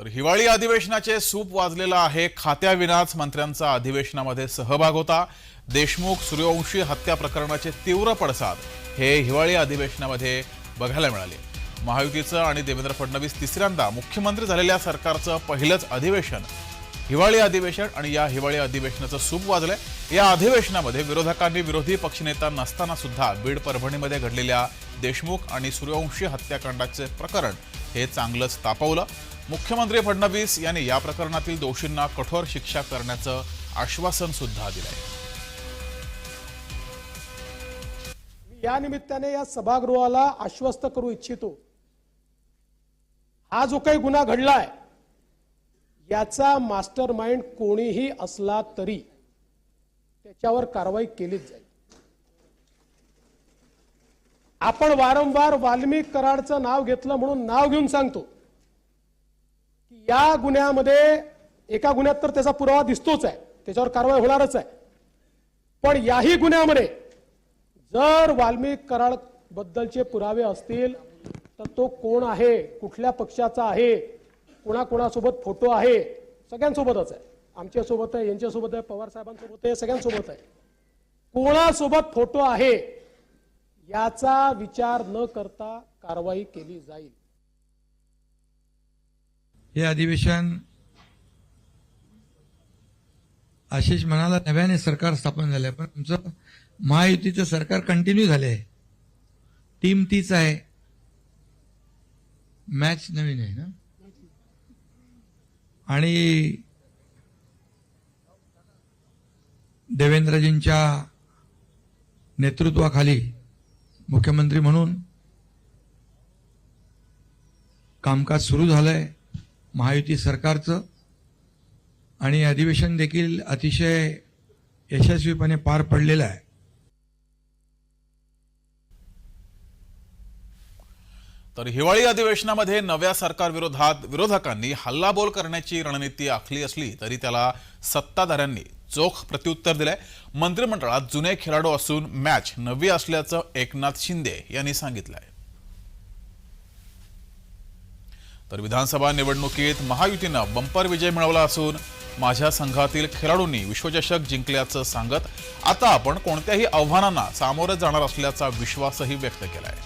तर हिवाळी अधिवेशनाचे सूप वाजलेलं आहे. खात्याविनाच मंत्र्यांचा अधिवेशनामध्ये सहभाग होता. देशमुख सूर्यवंशी हत्या प्रकरणाचे तीव्र पडसाद हे हिवाळी अधिवेशनामध्ये बघायला मिळाले. महायुतीचं आणि देवेंद्र फडणवीस तिसऱ्यांदा मुख्यमंत्री झालेल्या सरकारचं पहिलंच अधिवेशन. हिवाळी अधिवेशन आणि या हिवाळी अधिवेशनाचं सूप वाजलंय. या अधिवेशनामध्ये विरोधकांनी विरोधी पक्षनेता नसताना सुद्धा बीड परभणीमध्ये घडलेल्या देशमुख आणि सूर्यवंशी हत्याकांडाचे प्रकरण हे चांगलंच तापवलं. मुख्यमंत्री फडणवीस यांनी या प्रकरणातील दोषींना कठोर शिक्षा करण्याचं आश्वासन सुद्धा दिलंय. या निमित्ताने या सभागृहाला आश्वस्त करू इच्छितो. हा जो काही गुन्हा घडलाय याचा मास्टर माइंड कोणीही असला तरी त्याच्यावर कारवाई केलीच जाईल. आपण वारंवार वाल्मिक कराडचं नाव घेतलं म्हणून नाव घेऊन सांगतो. की या गुन्ह्यामध्ये एका गुन्ह्यात तर त्याचा पुरावा दिसतोच आहे. त्याच्यावर कारवाई होणारच आहे. पण याही गुन्ह्यामध्ये जर वाल्मिक कराड बद्दलचे पुरावे असतील तर तो कोण आहे कुठल्या पक्षाचा आहे कोणाकोणासोबत फोटो आहे सगळ्यांसोबतच आहे. आमच्यासोबत आहे यांच्यासोबत आहे पवार साहेबांसोबत आहे सगळ्यांसोबत आहे. कोणासोबत फोटो आहे याचा विचार न करता कारवाई केली जाईल. हे अधिवेशन आशिष म्हणाला नव्याने सरकार स्थापन झालंय पण तुमचं महायुतीचं सरकार कंटिन्यू झाले आहे. टीम तीच आहे. मॅच नवीन आहे ना? आणि देवेंद्रजींच्या नेतृत्वाखाली मुख्यमंत्री म्हणून कामकाज सुरू झालंय. महायुती सरकारचं आणि अधिवेशन देखील अतिशय यशस्वीपणे पार पडलेलं आहे. तर हिवाळी अधिवेशनामध्ये नव्या सरकारविरोधात विरोधकांनी हल्लाबोल करण्याची रणनीती आखली असली तरी त्याला सत्ताधाऱ्यांनी चोख प्रत्युत्तर दिलंय. मंत्रिमंडळात जुने खेळाडू असून मॅच नवी असल्याचं एकनाथ शिंदे यांनी सांगितलं आहे तर विधानसभा निवडणुकीत महायुतीनं बंपर विजय मिळवला असून माझ्या संघातील खेळाडूंनी विश्वचषक जिंकल्याचं सांगत आता आपण कोणत्याही आव्हानांना सामोरं जाणार असल्याचा विश्वासही व्यक्त केलाय.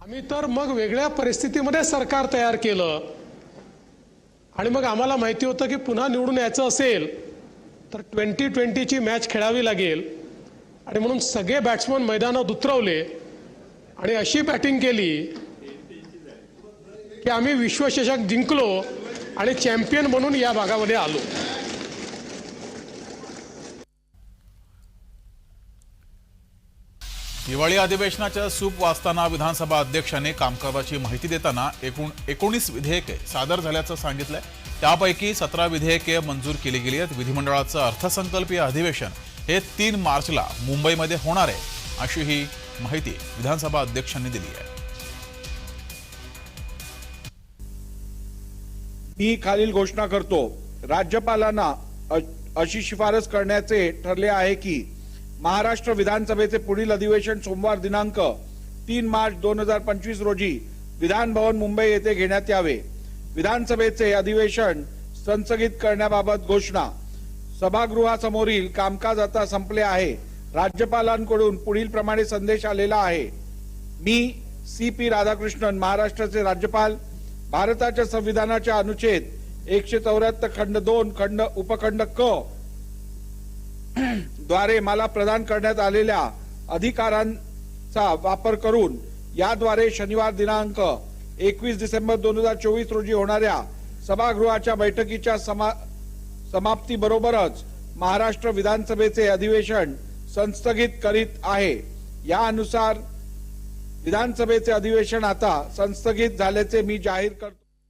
आम्ही तर मग वेगळ्या परिस्थितीमध्ये सरकार तयार केलं. आणि मग आम्हाला माहिती होतं की पुन्हा निवडून यायचं असेल तर ट्वेंटी ट्वेंटीची मॅच खेळावी लागेल. आणि म्हणून सगळे बॅट्समन मैदानात उतरवले. आणि अशी बॅटिंग केली की आम्ही विश्वचषक जिंकलो आणि चॅम्पियन म्हणून या भागामध्ये आलो. हिवाळी अधिवेशनाच्या सूप वाचताना विधानसभा अध्यक्षांनी कामकाजाची माहिती देताना एकूण एकोणीस विधेयके सादर झाल्याचं सांगितलंय. त्यापैकी सतरा विधेयके मंजूर केली गेली आहेत. विधिमंडळाचं अर्थसंकल्पीय अधिवेशन हे तीन मार्चला मुंबईमध्ये होणार आहे. अशी ही माहिती विधानसभा अध्यक्षांनी दिली आहे. मी खालील घोषणा करतो. राज्यपालांना अशी शिफारस करण्याचे ठरले आहे की महाराष्ट्र विधानसभेचे पुढील अधिवेशन सोमवार दिनांक तीन मार्च दोन हजार पंचवीस रोजी विधान भवन मुंबई येथे घेण्यात यावे. विधानसभेचे अधिवेशन संस्थगित करण्याबाबत घोषणा. सभागृहासमोरील कामकाज आता संपले आहे. राज्यपालांकडून पुढील प्रमाणे संदेश आलेला आहे. मी सी पी राधाकृष्णन महाराष्ट्राचे राज्यपाल भारताच्या संविधानाच्या अनुच्छेद एकशे चौऱ्याहत्तर खंड दोन खंड उपखंड क द्वारे मला प्रदान करण्यात आलेल्या अधिकारांचा वापर करून याद्वारे शनिवार दिनांक एकवीस डिसेंबर दोन हजार चोवीस रोजी होणाऱ्या सभागृहाच्या बैठकीच्या समा समाप्तीबरोबरच महाराष्ट्र विधानसभेचे अधिवेशन संस्थगित करीत आहे. यानुसार विधानसभेचे अधिवेशन आता संस्थगित झाल्याचे मी जाहीर करतो.